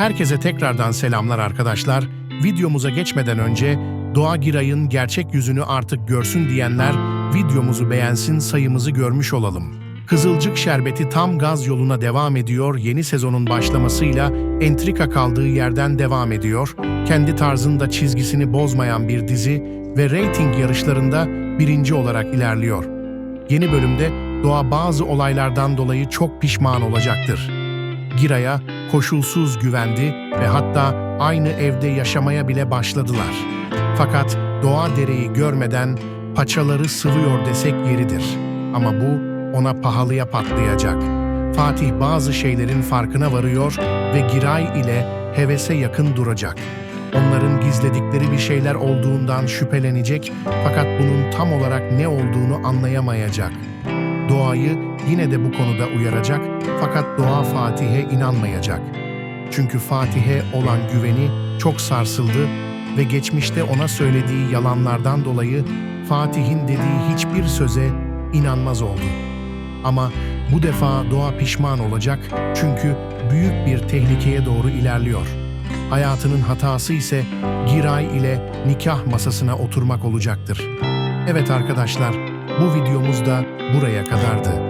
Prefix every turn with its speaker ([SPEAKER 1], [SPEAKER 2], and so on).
[SPEAKER 1] Herkese tekrardan selamlar arkadaşlar. Videomuza geçmeden önce Doğa Giray'ın gerçek yüzünü artık görsün diyenler videomuzu beğensin sayımızı görmüş olalım. Kızılcık Şerbeti tam gaz yoluna devam ediyor. Yeni sezonun başlamasıyla entrika kaldığı yerden devam ediyor. Kendi tarzında çizgisini bozmayan bir dizi ve reyting yarışlarında birinci olarak ilerliyor. Yeni bölümde Doğa bazı olaylardan dolayı çok pişman olacaktır. Giray'a koşulsuz güvendi ve hatta aynı evde yaşamaya bile başladılar. Fakat Doğa dereyi görmeden paçaları sıvıyor desek yeridir. Ama bu ona pahalıya patlayacak. Fatih bazı şeylerin farkına varıyor ve Giray ile hevese yakın duracak. Onların gizledikleri bir şeyler olduğundan şüphelenecek fakat bunun tam olarak ne olduğunu anlayamayacak. Doğa'yı yine de bu konuda uyaracak fakat Doğa Fatih'e inanmayacak. Çünkü Fatih'e olan güveni çok sarsıldı ve geçmişte ona söylediği yalanlardan dolayı Fatih'in dediği hiçbir söze inanmaz oldu. Ama bu defa Doğa pişman olacak çünkü büyük bir tehlikeye doğru ilerliyor. Hayatının hatası ise Giray ile nikah masasına oturmak olacaktır. Evet arkadaşlar, bu videomuz da buraya kadardı.